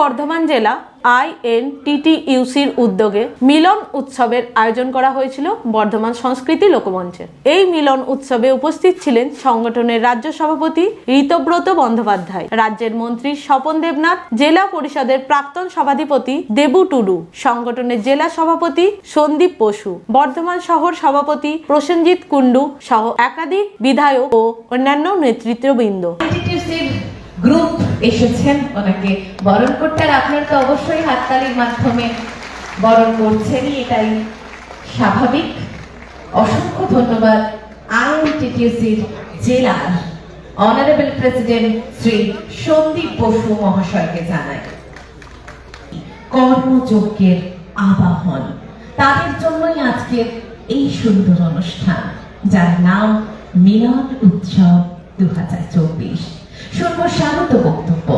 বর্ধমান জেলা আইএনটিটিইউসির উদ্যোগে মিলন উৎসবের আয়োজন করা হয়েছিল বর্ধমান সংস্কৃতি লোকমঞ্চে। এই মিলন উৎসবে উপস্থিত ছিলেন সংগঠনের রাজ্য সভাপতি ঋতব্রত বন্দ্যোপাধ্যায়, রাজ্যের মন্ত্রী স্বপন দেবনাথ, জেলা পরিষদের প্রাক্তন সভাধিপতি দেবু টুডু, সংগঠনের জেলা সভাপতি সন্দীপ বসু, বর্ধমান শহর সভাপতি প্রসেনজিৎ কুন্ডু সহ একাধিক বিধায়ক ও অন্যান্য নেতৃত্ববৃন্দ। গ্রুপ এসেছেন, ওনাকে বরণ করতে। আর আপনারা তো অবশ্যই হাততালির মাধ্যমে বরণ করছেনই, এটাই স্বাভাবিক। অসংখ্য ধন্যবাদ আইএনটিটিউসির জেলার অনারেবল প্রেসিডেন্ট শ্রী সন্দীপ বসু মহাশয়কে জানাই। কর্মযজ্ঞের আবাহন। তাদের জন্যই আজকের এই সুন্দর অনুষ্ঠান, যার নাম মিলন উৎসব দু হাজার চব্বিশ। শুনব স্বাগত বক্তব্য।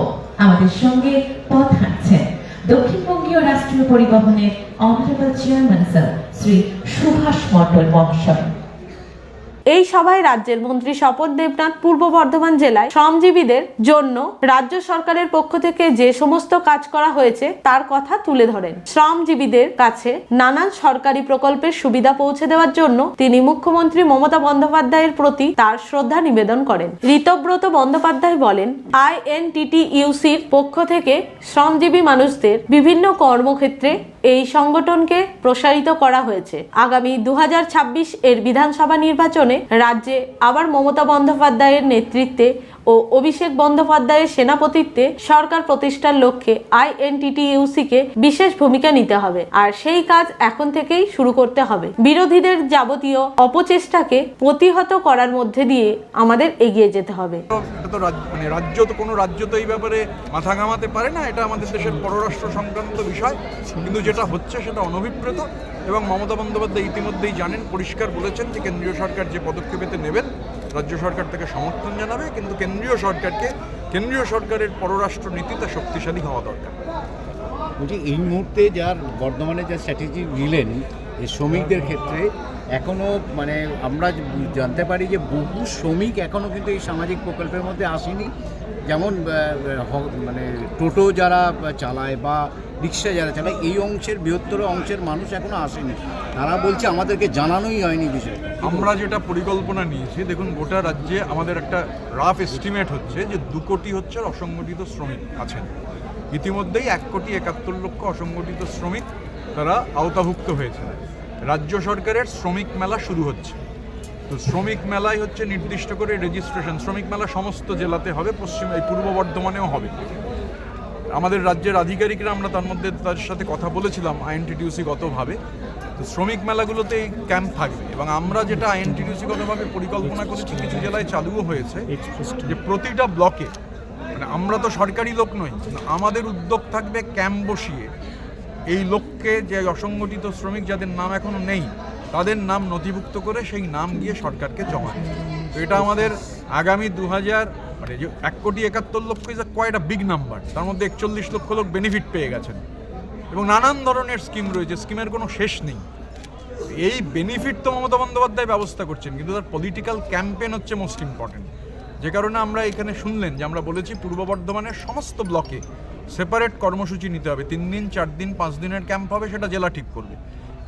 আমাদের সঙ্গে পথ হাঁটছেন দক্ষিণবঙ্গীয় রাষ্ট্রীয় পরিবহনের honourable chairman sir Shri Subhash Mondal মহাশয়। এই সভায় রাজ্যের মন্ত্রী স্বপন দেবনাথ পূর্ব বর্ধমান জেলায় শ্রমজীবীদের জন্য রাজ্য সরকারের পক্ষ থেকে যে সমস্ত কাজ করা হয়েছে তার কথা তুলে ধরেন। শ্রমজীবীদের কাছে নানান সরকারি প্রকল্পের সুবিধা পৌঁছে দেওয়ার জন্য তিনি মুখ্যমন্ত্রী মমতা বন্দ্যোপাধ্যায়ের প্রতি তার শ্রদ্ধা নিবেদন করেন। ঋতব্রত বন্দ্যোপাধ্যায় বলেন আইএনটিটিইউসির পক্ষ থেকে শ্রমজীবী মানুষদের বিভিন্ন কর্মক্ষেত্রে এই সংগঠনকে প্রসারিত করা হয়েছে। আগামী দু হাজার ছাব্বিশ এর বিধানসভা নির্বাচনে রাজ্যে আবার মমতা বন্দ্যোপাধ্যায়ের নেতৃত্বে ও অভিষেক বন্দ্যোপাধ্যায়ের সেনাপতিত্বে সরকার প্রতিষ্ঠার লক্ষ্যে আইএনটিটিইউসি কে বিশেষ ভূমিকা নিতে হবে। আর সেই কাজ এখন থেকেই শুরু করতে হবে। বিরোধীদের যাবতীয় অপচেষ্টাকে প্রতিহত করার মধ্যে দিয়ে আমাদের এগিয়ে যেতে হবে। মানে রাজ্য তো কোনো রাজ্য তো এই ব্যাপারে মাথা ঘামাতে পারে না। এটা আমাদের দেশের পররাষ্ট্র সংক্রান্ত বিষয়। কিন্তু যেটা হচ্ছে সেটা অনভিপ্রেত। এবং মমতা বন্দ্যোপাধ্যায় ইতিমধ্যেই জানেন, পরিষ্কার বলেছেন যে কেন্দ্রীয় সরকার যে পদক্ষেপেতে নেবেন, রাজ্য সরকার তাকে সমর্থন জানাবে, কিন্তু কেন্দ্রীয় সরকারকে, কেন্দ্রীয় সরকারের পররাষ্ট্র নীতিতে শক্তিশালী হওয়া দরকার। বলছি, এই মুহূর্তে যার বর্ধমানে যা স্ট্র্যাটেজি নিলেন যে শ্রমিকদের ক্ষেত্রে এখনও মানে আমরা জানতে পারি যে বহু শ্রমিক এখনও কিন্তু এই সামাজিক প্রকল্পের মধ্যে আসেনি। যেমন মানে টোটো যারা চালায় বা রিক্সা যারা চালায়, এই অংশের বৃহত্তর অংশের মানুষ এখনও আসেনি। তারা বলছে আমাদেরকে জানানোই হয়নি বিষয় আমরা যেটা পরিকল্পনা নিয়েছি, দেখুন, গোটা রাজ্যে আমাদের একটা রাফ এস্টিমেট হচ্ছে যে দু কোটি হচ্ছে অসংগঠিত শ্রমিক আছেন। ইতিমধ্যেই এক কোটি একাত্তর লক্ষ অসংগঠিত শ্রমিক তারা আওতাভুক্ত হয়েছে রাজ্য সরকারের শ্রমিক মেলা শুরু হচ্ছে। তো শ্রমিক মেলায় হচ্ছে নির্দিষ্ট করে রেজিস্ট্রেশন শ্রমিক মেলা সমস্ত জেলাতে হবে, পশ্চিম, এই পূর্ব বর্ধমানেও হবে। আমাদের রাজ্যের আধিকারিকরা আমরা তার মধ্যে তার সাথে কথা বলেছিলাম আইএনটিটিউসি গতভাবে। তো শ্রমিক মেলাগুলোতে এই ক্যাম্প থাকবে এবং আমরা যেটা আইএনটিটিউসি গতভাবে পরিকল্পনা করেছি, কিছু জেলায় চালুও হয়েছে যে প্রতিটা ব্লকে মানে আমরা তো সরকারি লোক নই আমাদের উদ্যোগ থাকবে ক্যাম্প বসিয়ে। এই লোককে, যে অসংগঠিত শ্রমিক যাদের নাম এখনও নেই, তাদের নাম নথিভুক্ত করে সেই নাম গিয়ে সরকারকে জমা এটা আমাদের আগামী দু হাজার মানে যে এক কোটি একাত্তর লক্ষ ইজ কোয়াইট বিগ নাম্বার তার মধ্যে একচল্লিশ লক্ষ লোক বেনিফিট পেয়ে গেছেন। এবং নানান ধরনের স্কিম রয়েছে স্কিমের কোনো শেষ নেই। এই বেনিফিট তো মমতা বন্দ্যোপাধ্যায় ব্যবস্থা করছেন, কিন্তু তার পলিটিক্যাল ক্যাম্পেন হচ্ছে মোস্ট ইম্পর্টেন্ট যে কারণে আমরা এখানে শুনলেন যে আমরা বলেছি পূর্ব বর্ধমানের সমস্ত ব্লকে সেপারেট কর্মসূচি নিতে হবে। তিন দিন, চার দিন, পাঁচ দিনের ক্যাম্প হবে, সেটা জেলা ঠিক করবে।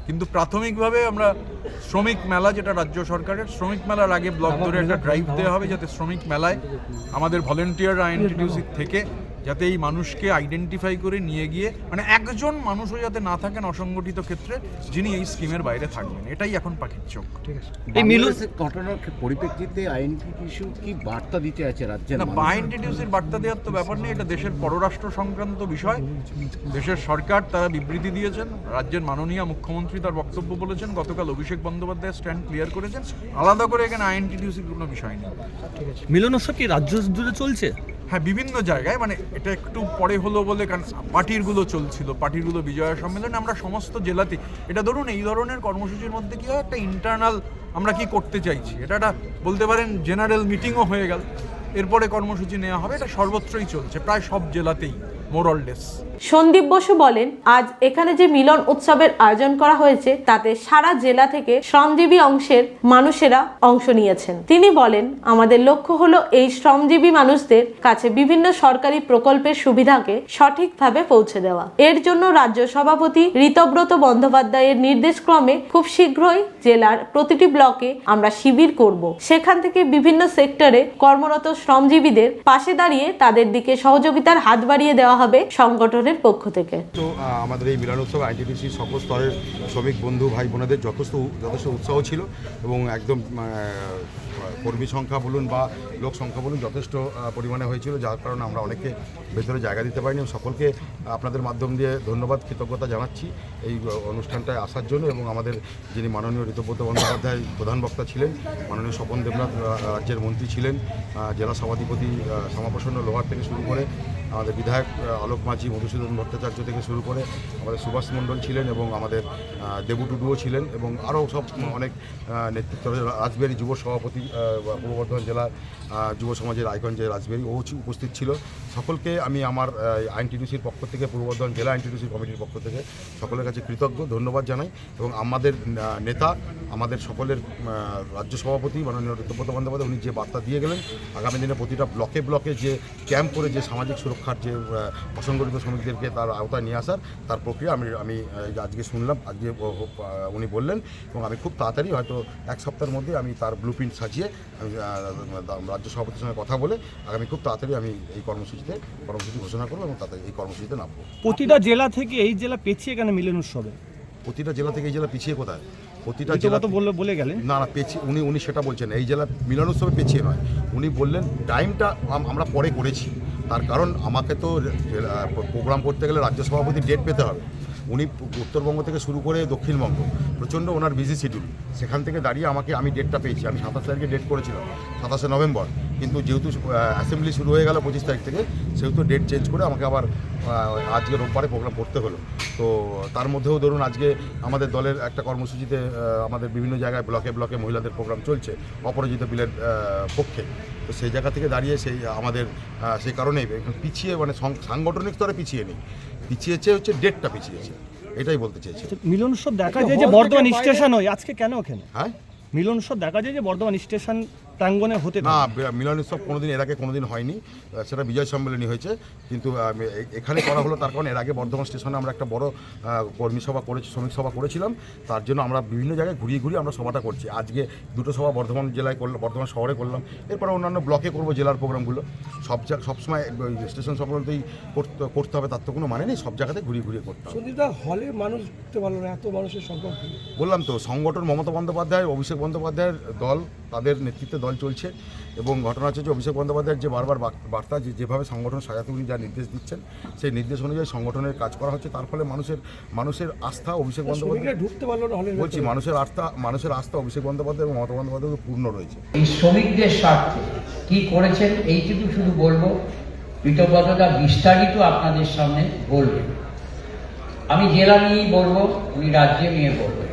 কিন্তু প্রাথমিকভাবে আমরা শ্রমিক মেলা, যেটা রাজ্য সরকারের, শ্রমিক মেলার আগে ব্লক ধরে একটা ড্রাইভ দেওয়া হবে যাতে শ্রমিক মেলায় আমাদের ভলেন্টিয়াররা এনটিডিউসি থেকে যাতে এই মানুষকে আইডেন্টিফাই করে নিয়ে গিয়ে মানে একজন মানুষও যাতে না থাকেন অসংগঠিত ক্ষেত্রে যিনি এই স্কিমের বাইরে থাকবেন। এটাই এখন পাখির চোখ। ঠিক আছে। এই ঘটনার পরিপ্রেক্ষিতে আইনটি কিছু কি বার্তা দিতে আছে রাজ্যের না মানুষকে? আইএনটিটিউসির বার্তা দেওয়ার তো ব্যাপার নেই এটা দেশের পররাষ্ট্র সংক্রান্ত বিষয়। দেশের সরকার তারা বিবৃতি দিয়েছেন রাজ্যের মাননীয় মুখ্যমন্ত্রী তার বক্তব্য বলেছেন গতকাল অভিষেক বন্দ্যোপাধ্যায় স্ট্যান্ড ক্লিয়ার করেছেন। আলাদা করে এখানে আইএনটিটিউসির কোনো বিষয় নেই। মিলনোৎসব কি রাজ্য জুড়ে চলছে? হ্যাঁ বিভিন্ন জায়গায় মানে এটা একটু পরে হলো বলে, কারণ পার্টিরগুলো চলছিল পার্টিরগুলো বিজয়া সম্মেলনে, আমরা সমস্ত জেলাতে এটা ধরুন, এই ধরনের কর্মসূচির মধ্যে কী হয়, একটা ইন্টারনাল আমরা কি করতে চাইছি? এটা একটা, বলতে পারেন জেনারেল মিটিংও হয়ে গেল। এরপরে কর্মসূচি নেওয়া হবে, এটা সর্বত্রই চলছে, প্রায় সব জেলাতেই মোরলডেস সন্দীপ বসু বলেন, আজ এখানে যে মিলন উৎসবের আয়োজন করা হয়েছে, তাতে সারা জেলা থেকে শ্রমজীবী অংশের মানুষেরা অংশ নিয়েছেন। তিনি বলেন, আমাদের লক্ষ্য হলো এই শ্রমজীবী মানুষদের কাছে বিভিন্ন সরকারি প্রকল্পের সুবিধাকে সঠিকভাবে পৌঁছে দেওয়া। এর জন্য রাজ্য সভাপতি ঋতব্রত বন্দ্যোপাধ্যায়ের নির্দেশক্রমে খুব শীঘ্রই জেলার প্রতিটি ব্লকে আমরা শিবির করব। সেখান থেকে বিভিন্ন সেক্টরে কর্মরত শ্রমজীবীদের পাশে দাঁড়িয়ে তাদের দিকে সহযোগিতার হাত বাড়িয়ে দেওয়া হবে সংগঠনের পক্ষ থেকে। তো আমাদের এই মিলন উৎসব আইটিডিসি সকল স্তরের শ্রমিক, বন্ধু, ভাই, বোনেদের যথেষ্ট যথেষ্ট উৎসাহ ছিল এবং একদম কর্মী সংখ্যা বলুন বা লোক সংখ্যা বলুন যথেষ্ট পরিমাণে হয়েছিল, যার কারণে আমরা অনেককে ভেতরে জায়গা দিতে পারিনি সকলকে আপনাদের মাধ্যম দিয়ে ধন্যবাদ, কৃতজ্ঞতা জানাচ্ছি এই অনুষ্ঠানটায় আসার জন্য এবং আমাদের যিনি মাননীয় ঋতব্রত বন্দ্যোপাধ্যায় প্রধান বক্তা ছিলেন, মাননীয় স্বপন দেবনাথ রাজ্যের মন্ত্রী ছিলেন জেলা সভাধিপতি শ্যামাপ্রসন্ন লোহার থেকে শুরু করে আমাদের বিধায়ক আলোক মাঝি, মধুসূদন ভট্টাচার্য থেকে শুরু করে আমাদের সুভাষ মণ্ডল ছিলেন এবং আমাদের দেবু টুডুও ছিলেন এবং আরও সব অনেক নেতৃত্ব রাজবেরি যুব সভাপতি পূর্ব বর্ধমান জেলার যুব সমাজের আইকন যে ও উপস্থিত ছিল। সকলকে আমি আমার আইনটিডিউসির পক্ষ থেকে, পূর্ব বর্ধমান জেলা আইনটিডিউসির কমিটির পক্ষ থেকে সকলের কাছে কৃতজ্ঞ, ধন্যবাদ জানাই এবং আমাদের নেতা, আমাদের সকলের রাজ্য সভাপতি মাননীয় ঋতব্রত বন্দ্যোপাধ্যায়, উনি যে বার্তা দিয়ে গেলেন, আগামী দিনে প্রতিটা ব্লকে ব্লকে যে ক্যাম্প করে যে সামাজিক সুরক্ষার যে অসংগঠিত শ্রমিকদেরকে তার আওতায় নিয়ে আসার তার প্রক্রিয়া আমি আমি আজকে শুনলাম আজকে উনি বললেন এবং আমি খুব তাড়াতাড়ি হয়তো এক সপ্তাহের মধ্যে আমি তার ব্লু প্রিন্ট সাজিয়ে আমি রাজ্য সভাপতির সঙ্গে কথা বলে আগামী খুব তাড়াতাড়ি আমি এই কর্মসূচিতে কর্মসূচি ঘোষণা করব এবং তাতে এই কর্মসূচিতে নামবো। প্রতিটা জেলা থেকে এই জেলা পেছিয়ে কেন মিলন উৎসবে? প্রতিটা জেলা থেকে এই জেলা পিছিয়ে কোথায়? প্রতিটা জেলা তো বলে বলে গেলেন। না না পেছিয়ে উনি উনি সেটা বলছেন এই জেলা মিলন উৎসবে পেছিয়ে নয়। উনি বললেন টাইমটা আমরা পরে করেছি। তার কারণ আমাকে তো প্রোগ্রাম করতে গেলে রাজ্য সভাপতির ডেট পেতে হবে। উনি উত্তরবঙ্গ থেকে শুরু করে দক্ষিণবঙ্গ, প্রচণ্ড ওনার বিজি শিডিউল সেখান থেকে দাঁড়িয়ে আমাকে আমি ডেটটা পেয়েছি। আমি সাতাশ তারিখে ডেট করেছিলাম, সাতাশে নভেম্বর। কিন্তু যেহেতু অ্যাসেম্বলি শুরু হয়ে গেল পঁচিশ তারিখ থেকে, সেহেতু ডেট চেঞ্জ করে আমাকে আবার আজকে রোববারে প্রোগ্রাম করতে হলো। তো তার মধ্যেও ধরুন আজকে আমাদের দলের একটা কর্মসূচিতে আমাদের বিভিন্ন জায়গায় ব্লকে ব্লকে মহিলাদের প্রোগ্রাম চলছে, অপরাজিত বিলের পক্ষে। তো সেই জায়গা থেকে দাঁড়িয়ে সেই আমাদের সেই কারণেই পিছিয়ে মানে সাংগঠনিক স্তরে পিছিয়ে নেই। পিছিয়েছে হচ্ছে ডেটটা পিছিয়েছে। এটাই বলতে চাইছি। মিলন উৎসব দেখা যায় যে বর্ধমান স্টেশন হয় আজকে কেন ওখানে? হ্যাঁ? মিলন উৎসব দেখা যায় যে বর্ধমান স্টেশন প্রাঙ্গণে হতে না মিলন উৎসব কোনোদিন এর আগে কোনোদিন হয়নি। সেটা বিজয় সম্মেলনী হয়েছে। কিন্তু এখানে করা হলো তার কারণ এর আগে বর্ধমান স্টেশনে আমরা একটা বড় কর্মী সভা করেছি শ্রমিক সভা করেছিলাম। তার জন্য আমরা বিভিন্ন জায়গায় ঘুরিয়ে ঘুরিয়ে আমরা সভাটা করছি। আজকে দুটো সভা বর্ধমান জেলায় করলাম বর্ধমান শহরে করলাম। এরপরে অন্যান্য ব্লকে করব জেলার প্রোগ্রামগুলো। সব জায়গা সবসময় স্টেশন সংক্রান্তই করতে করতে হবে তার তো কোনো মানে নেই। সব জায়গাতে ঘুরিয়ে ঘুরিয়ে করতে হবে। হলে মানুষ ঢুকতে পারল না এত মানুষের সংখ্যা। বললাম তো সংগঠন মমতা বন্দ্যোপাধ্যায় অভিষেক বন্দ্যোপাধ্যায়ের দল তাদের নেতৃত্বে দল চলছে এবং ঘটনা হচ্ছে যে অভিষেক বন্দ্যোপাধ্যায়ের যে বারবার বার্তা যে যেভাবে সংগঠন সাজাতে উনি যা নির্দেশ দিচ্ছেন সেই নির্দেশ অনুযায়ী সংগঠনের কাজ করা হচ্ছে। তার ফলে মানুষের মানুষের আস্থা অভিষেক বন্দ্যোপাধ্যায় ঢুকতে পারল বলছি মানুষের আস্থা মানুষের আস্থা অভিষেক বন্দ্যোপাধ্যায় এবং মমতা বন্দ্যোপাধ্যায় পূর্ণ রয়েছে। এই শ্রমিকদের স্বার্থে কি করেছেন এইটুকু শুধু বলব। কৃতজ্ঞতা বিস্তারিত আপনাদের সামনে বলবেন আমি জেলা নিয়েই বলব উনি রাজ্যে নিয়ে বলবেন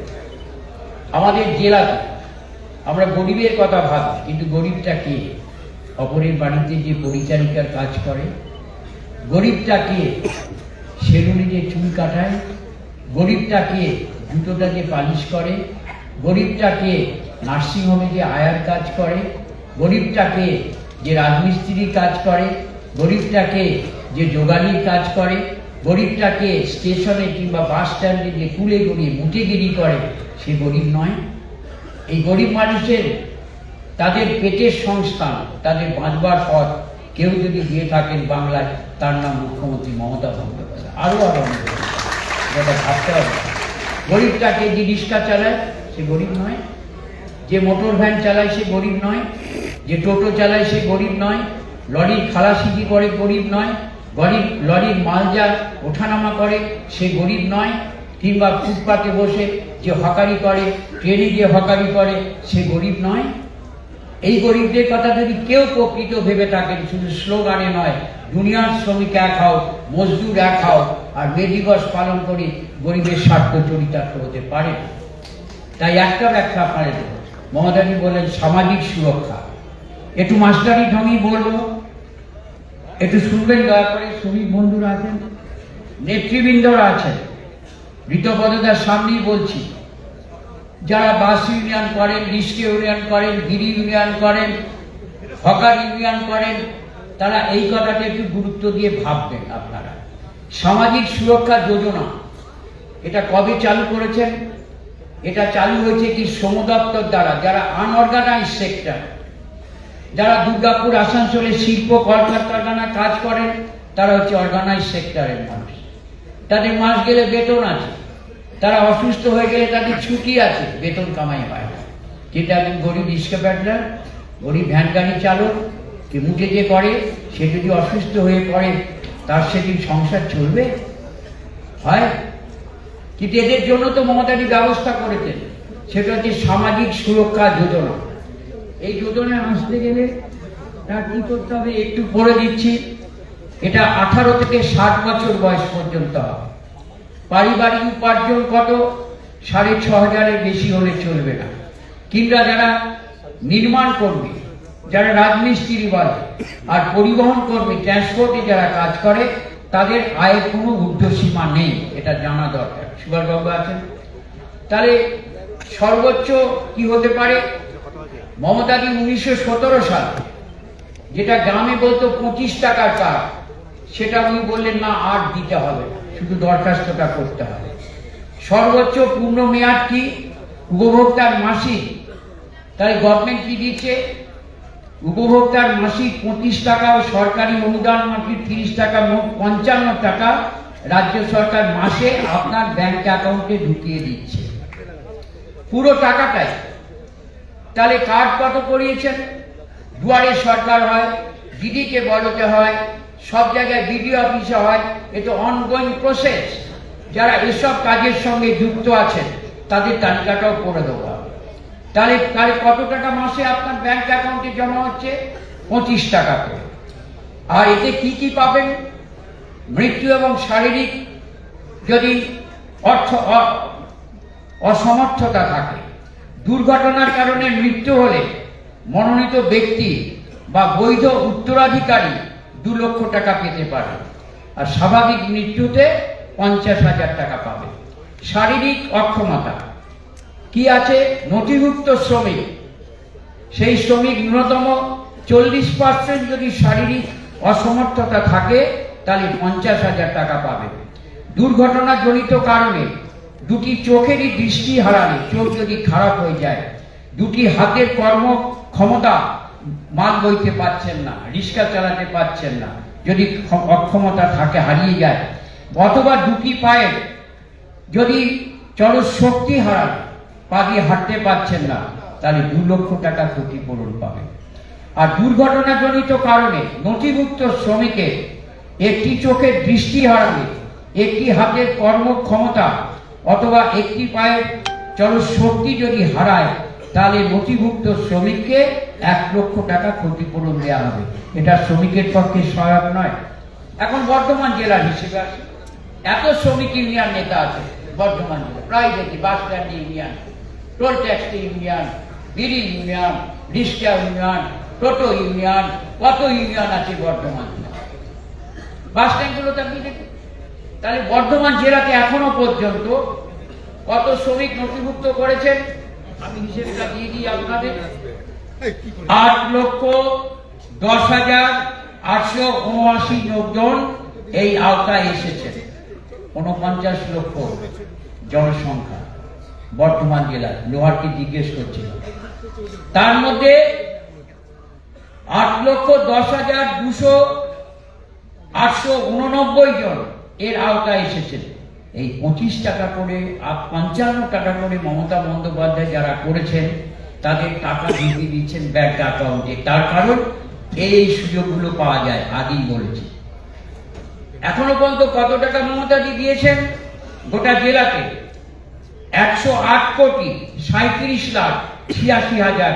আমাদের জেলাতে আমরা গরিবের কথা ভাবি কিন্তু গরিবটা কে? অপরের বাড়িতে যে পরিচারিকার কাজ করে। গরিবটা কে? সেলুনে যে চুল কাটায়। গরিবটা কে? জুতোটা যে পালিশ করে। গরিবটা কে? নার্সিংহোমে যে আয়ার কাজ করে। গরিবটা কে? যে রাজমিস্ত্রির কাজ করে। গরিবটা কে? যে যোগালির কাজ করে। গরিবটা কে? স্টেশনে কিংবা বাস স্ট্যান্ডে যে কুলে গড়িয়ে মুটেগিরি করে, সে গরিব নয়। এই গরিব মানুষের, তাদের পেটের সংস্থান, তাদের বাঁচবার পথ, কেউ যদি দিয়ে থাকেন বাংলায়, তার নাম মুখ্যমন্ত্রী মমতা বন্দ্যোপাধ্যায়। আরও অনেক যেটা ভাবতে হবে। গরিবটাকে যে রিক্সা চালায়, সে গরিব নয়। যে মোটর ভ্যান চালায়, সে গরিব নয়। যে টোটো চালায়, সে গরিব নয়। লরির খালাসিটি করে, গরিব নয়। গরিব লরির মালজার ওঠানামা করে, সে গরিব নয়। কিংবা ফুটপাতে বসে যে হকারি করে, ট্রেনে যে হকারি করে, সে গরিব নয়। এই গরিবদের কথা যদি কেউ প্রকৃত ভেবে থাকেন, শুধু স্লোগানে নয়, দুনিয়ার শ্রমিক এক হও, মজদুর এক হও, আর মে দিবস পালন করে গরিবের স্বার্থ চরিতার্থ হতে পারে। তাই একটা ব্যাখ্যা আপনারা দেব। মমতাজি বলেন, সামাজিক সুরক্ষা। একটু মাস্টারি ঢঙই বলব। একটু শুনবেন, দয়া করে শ্রমিক বন্ধুরা আছেন? নেতৃবৃন্দরা আছেন। ঋতপদতার সামনেই বলছি, যারা বাস ইউনিয়ন করেন রিস্কে ইউনিয়ন করেন, গিরি ইউনিয়ন করেন, হকার ইউনিয়ন করেন, তারা এই কথাটা একটু গুরুত্ব দিয়ে ভাববেন আপনারা। সামাজিক সুরক্ষা যোজনা, এটা কবে চালু করেছেন? এটা চালু হয়েছে কি শ্রম দপ্তর দ্বারা, যারা আনঅর্গানাইজ সেক্টর যারা দুর্গাপুর আসানসোলে শিল্প, কলকারখানা কাজ করেন, তারা হচ্ছে অর্গানাইজ সেক্টরের মানুষ। তাদের মাস গেলে বেতন আছে। তারা অসুস্থ হয়ে গেলে তাদের ছুটি আছে, বেতন কামাই হয় না। যেটা একজন গরিব রিক্সা প্যাডলার গরিব ভ্যান গাড়ি চালক কি মুখে যে করে, সে যদি অসুস্থ হয়ে পড়ে, তার সেদিন সংসার চলবে? হয়? কিন্তু এদের জন্য তো মমতাদি ব্যবস্থা করেছেন। সেটা হচ্ছে সামাজিক সুরক্ষা যোজনা। এই যোজনায় আসতে গেলে তার কি করতে হবে? একটু পড়ে দিচ্ছি। এটা আঠারো থেকে ষাট বছর বয়স পর্যন্ত। হবে পারিবারিক উপার্জন কত? সাড়ে ছ হাজারের বেশি হলে চলবে না। কিংবা যারা নির্মাণ কর্মী যারা রাজমিস্ত্রি বলে আর পরিবহন কর্মী ট্রান্সপোর্টে যারা কাজ করে, তাদের আয়ের কোনো ঊর্ধ্বসীমা নেই, এটা জানা দরকার। সুভাষবাবু আছেন? তাহলে সর্বোচ্চ কি হতে পারে? মমতাদি উনিশশো সতেরো সাল, যেটা গ্রামে বলতো পঁচিশ টাকার কার্ড সেটা উনি বললেন, না, আর দিতে হবে শুধু দরখাস্তটা করতে হবে। সর্বোচ্চ পূর্ণ মেয়াদ কি? উপভোক্তার মাসিক। তাই গভর্নমেন্ট কি দিচ্ছে? উপভোক্তার মাসিক পঁচিশ টাকা ও সরকারি অনুদান মাসিক তিরিশ টাকা, মোট পঞ্চান্ন টাকা রাজ্য সরকার মাসে আপনার ব্যাংক অ্যাকাউন্টে ঢুকিয়ে দিচ্ছে। পুরো টাকাটাই। তাহলে কার্ড কত করিয়েছেন? দুয়ারে সরকার হয় দিদিকে বলতে হয় সব জায়গায় বিডিও অফিসে হয়, এটা অনগোয়িং প্রসেস যারা এসব কাজের সঙ্গে যুক্ত আছেন, তাদের তালিকাটাও করে দেবো। তাহলে তাহলে কত টাকা মাসে আপনার ব্যাংক অ্যাকাউন্টে জমা হচ্ছে? পঁচিশ টাকা করে। আর এতে কি কি পাবেন? মৃত্যু এবং শারীরিক যদি অর্থ অসমর্থতা থাকে, দুর্ঘটনার কারণে মৃত্যু হলে মনোনীত ব্যক্তি বা বৈধ উত্তরাধিকারী দু লক্ষ টাকা পেতে পারে। আর স্বাভাবিক মৃত্যুতে পঞ্চাশ হাজার টাকা পাবে। শারীরিক অক্ষমতা। কি আছে? নথিভুক্ত শ্রমিক। সেই শ্রমিক ন্যূনতম চল্লিশ পার্সেন্ট যদি শারীরিক অসমর্থতা থাকে, তাহলে পঞ্চাশ হাজার টাকা পাবে। দুর্ঘটনাজনিত কারণে দুটি চোখেরই দৃষ্টি হারালে, চোখ যদি খারাপ হয়ে যায়, দুটি হাতের কর্ম ক্ষমতা মাল বইতে পারছেন না, রিক্সা চালাতে পারছেন না। যদি অক্ষমতা থাকে, হারিয়ে যায়। অথবা দুটি পায়ে যদি চল শক্তি হারান পা দিয়ে হাঁটতে পারছেন না, তাহলে দু লক্ষ টাকা ক্ষতিপূরণ পাবে আর দুর্ঘটনাজনিত কারণে নথিভুক্ত শ্রমিকের একটি চোখের দৃষ্টি হারালে, একটি হাতের কর্মক্ষমতা অথবা একটি পায়ের চল শক্তি যদি হারায়, তাহলে নথিভুক্ত শ্রমিককে এক লক্ষ টাকা ক্ষতিপূরণ দেওয়া হবে। এটা শ্রমিকের পক্ষে সহায়ক নয়। এখন বর্ধমান জেলার হিসেবে আসি। এত শ্রমিক ইউনিয়ন নেতা আছে বর্ধমান জেলা। প্রায় দেখি bus stand union, toll tax union, bidi union, rickshaw union, টোটো ইউনিয়ন কত ইউনিয়ন আছে বর্ধমান বাস স্ট্যান্ডগুলোতে আপনি দেখুন। তাহলে বর্ধমান জেলাতে এখনও পর্যন্ত কত শ্রমিক নথিভুক্ত করেছেন? আমি হিসেবটা দিয়ে দিই আপনাদের। আট লক্ষ দশ হাজার আটশো উনআশি জন এই আওতায় এসেছে। উনপঞ্চাশ লক্ষ জনসংখ্যা বর্ধমান জেলায় লোহারকে জিজ্ঞেস করছিল। তার মধ্যে আট লক্ষ দশ হাজার দুশো আটশো উননব্বই জন এর আওতায় এসেছেন এই পঁচিশ টাকা করে পঞ্চান্ন টাকা করে মমতা বন্দ্যোপাধ্যায় যারা করেছেন তাদের টাকা ঢুকিয়ে দিচ্ছেন ব্যাংক অ্যাকাউন্টে তার কারণ, এই সুযোগগুলো পাওয়া যায় আগেই বলেছি। এখনও পর্যন্ত কত টাকা মমতাদি দিয়েছেন? গোটা জেলাতে একশো আট কোটি সাঁত্রিশ লাখ, ছিয়াশি হাজার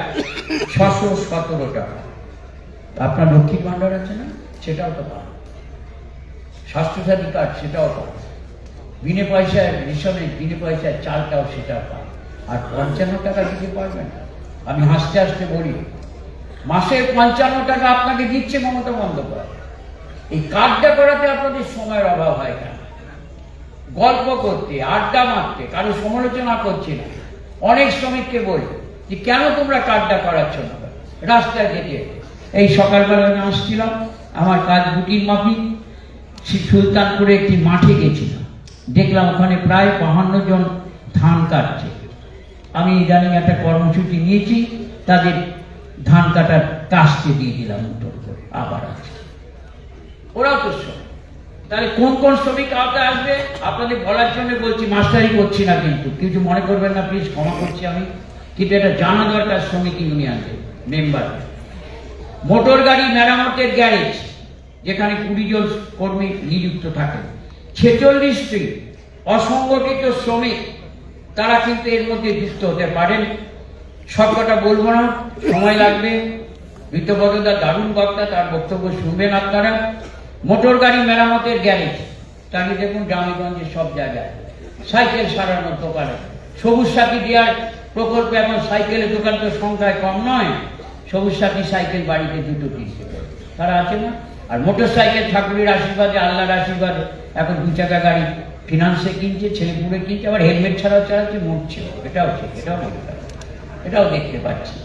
ছশো সতেরো টাকা। আপনার লক্ষ্মী ভাণ্ডার আছে না? সেটাও তো পান স্বাস্থ্যসাথী কার্ড, সেটাও পান বিনে পয়সায় রেশনে বিনে পয়সায় চালটাও সেটাও পান আর পঞ্চান্ন টাকা দিতে পারবেন না। আমি হাসতে হাসতে বলি, মাসে পঞ্চান্ন টাকা আপনাকে দিচ্ছে মমতা বন্দ্যোপাধ্যায়। এই কাজটা করাতে আপনাদের সময়ের অভাব হয় কেন? গল্প করতে, আড্ডা মারতে, কারও সমালোচনা করছে না। অনেক শ্রমিককে বলি যে, কেন তোমরা কাজটা করাচ্ছ না? রাস্তায় যেতে। এই সকালবেলা আমি আসছিলাম, আমার কাজ মাফিক। সে সুলতানপুরে একটি মাঠে গেছিলাম। দেখলাম ওখানে প্রায় বাহান্ন জন ধান কাটছে। আমি ইদানিং একটা কর্মসূচি নিয়েছি, তাদের ধান কাটার কাজকে দিয়ে দিলাম উত্তর করে, আবার আছে। ওরাও তো শ্রমিক। তাহলে কোন কোন শ্রমিক আওতায় আসবে? আপনাদের বলার জন্য বলছি, মাস্টারি করছি না কিন্তু। কিছু মনে করবেন না প্লিজ ক্ষমা করছি আমি। কিন্তু এটা জানা দরকার, শ্রমিক ইউনিয়নের মেম্বার মোটর গাড়ি মেরামতের গ্যারেজ যেখানে কুড়ি জন কর্মী নিযুক্ত থাকে। ছেচল্লিশটি অসংগঠিত শ্রমিক তারা কিন্তু এর মধ্যে যুক্ত হতে পারেন। সব কথা বলব না, সময় লাগবে। বিত্তবদা দারুণ বক্তা, তার বক্তব্য শুনবেন আপনারা। মোটর গাড়ি মেরামতের গ্যারেজ। তাকে দেখুন গ্রামেগঞ্জে সব জায়গায়। সাইকেল সারানোর দোকানে। সবুজ সাথী দেওয়ার প্রকল্পে এখন সাইকেলের দোকান তো সংখ্যায় কম নয়। সবুজ সাথী সাইকেল বাড়িতে দুটো পারে। তারা আছে না? আর মোটর সাইকেল ঠাকুরের আশীর্বাদে, আল্লাহর আশীর্বাদে এখন দু চাকা গাড়ি ফিনান্সে কিনছে ছেলেপুরে কিনছে, আবার হেলমেট ছাড়াও চালাচ্ছে, মরছে। এটাও ঠিক, এটাও এটাও দেখতে পাচ্ছি।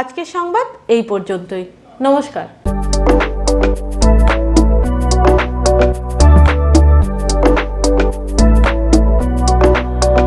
আজকের সংবাদ এই পর্যন্তই। নমস্কার।